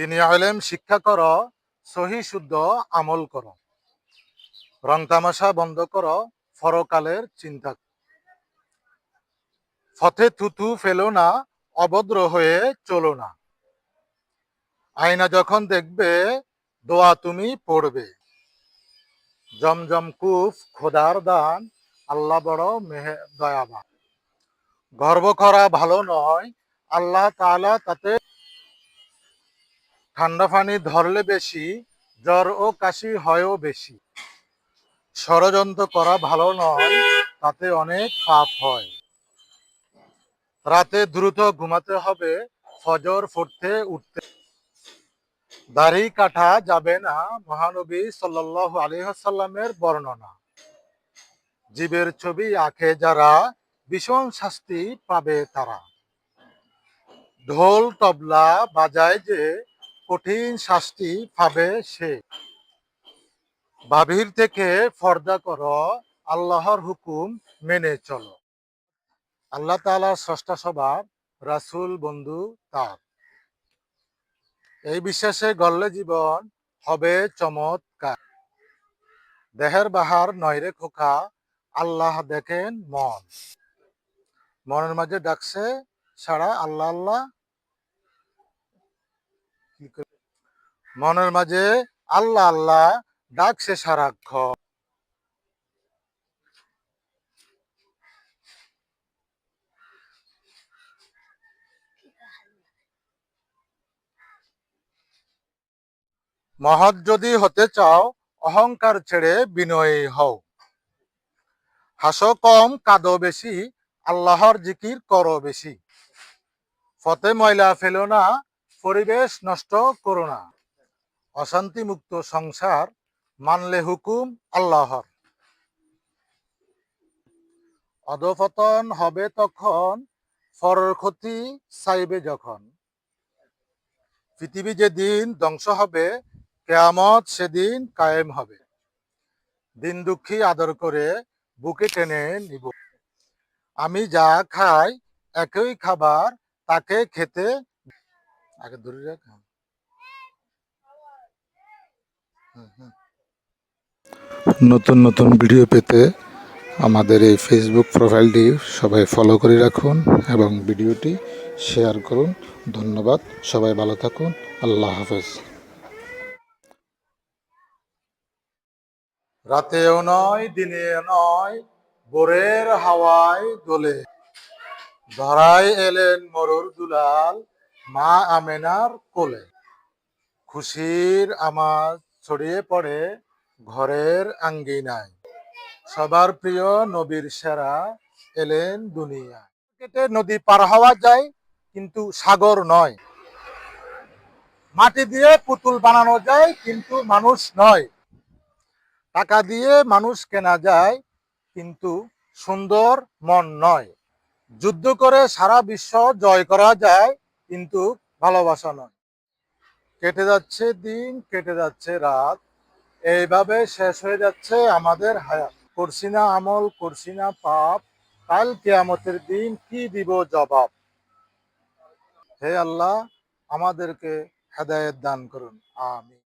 দিনী আলেম শিক্ষা কর সহি শুদ্ধ আমল কর। রং তামাশা বন্ধ কর, ফরকালের চিন্তা। ফতে থুতু ফেলো না, অভদ্র হয়ে চলো না। আয়না যখন দেখবে, দোয়া তুমি পড়বে। জমজম কুফ, খোদার দান, আল্লাহ বড় মেহে, দয়াবান। গর্ব করা ভালো নয়, আল্লাহ তালা তাতে ঠান্ডা পানি ধরলে বেশি, জ্বর ও কাশি হয়ও বেশি। ষড়যন্ত্র করা ভালো নয়, তাতে অনেক পাপ হয়। রাতে দ্রুত ঘুমাতে হবে, ফজর ফুটতে উঠতে। দাড়ি কাটা যাবে না, মহানবী সাল্লাল্লাহু আলাইহি ওয়াসাল্লামের বর্ণনা। জীবের ছবি আঁকে যারা, ভীষণ শাস্তি পাবে তারা। ঢোল, তবলা বাজায় যে কঠিন শাস্তি পাবে সে। বাবির থেকে ফর্দা কর, আল্লাহর হুকুম মেনে চলো। আল্লাহ তাআলার স্রষ্টা স্বভাব রাসূল, বন্ধু তার। এই বিশ্বাসে গল্লে জীবন হবে চমৎকার। দেহের বাহার নয়রে খোকা, আল্লাহ দেখেন মন। মনের মাঝে ডাকছে, সারা আল্লাহ আল্লাহ মনের মাঝে আল্লাহ আল্লাহ ডাকছে সারাক্ষণ। মহৎ যদি হতে চাও, অহংকার ছেড়ে বিনয়ী হও। হাসো কম, কাঁদো বেশি, আল্লাহর জিকির করো বেশি। ফতে ময়লা ফেলো না পরিবেশ নষ্ট করো না। অশান্তি মুক্ত সংসার মানলে হুকুম আল্লাহর। অধপতন হবে তখন পরের ক্ষতি চাইবে যখন। পৃথিবী যেদিন ধ্বংস হবে, কেয়ামত সেদিন কায়েম হবে। দিন দুঃখী আদর করে বুকে টেনে নিব। আমি যা খাই, একই খাবার তাকে খেতে আগে ধরে রাখ। হ্যাঁ। হুম, হুম। নতুন নতুন ভিডিও পেতে আমাদের এই ফেসবুক প্রোফাইলটি সবাই ফলো করে রাখুন এবং ভিডিওটি শেয়ার করুন। ধন্যবাদ সবাই ভালো থাকুন। আল্লাহ হাফেজ। রাতেও নয় দিনে নয় ভোরের হাওয়ায় দোলে ধরায় এলেন মরুর দুলাল মা আমেনার কোলে। খুশির আমার ছড়িয়ে পড়ে ঘরের আঙ্গিনায়। সবার প্রিয় নবীর সেরা এলেন দুনিয়া কেটে নদী পার হওয়া যায়, কিন্তু সাগর নয়। মাটি দিয়ে পুতুল বানানো যায়, কিন্তু মানুষ নয়। টাকা দিয়ে মানুষ কেনা যায়, কিন্তু সুন্দর মন নয়। যুদ্ধ করে সারা বিশ্ব জয় করা যায় কিন্তু ভালোবাসা নয়। কেটে যাচ্ছে দিন, কেটে যাচ্ছে রাত। এইভাবে শেষ হয়ে যাচ্ছে আমাদের হায়াত। করছি না আমল, করছি না পাপ। কাল কেয়ামতের দিন কি দিব জবাব? হে আল্লাহ, আমাদেরকে হেদায়ত দান করুন। আমি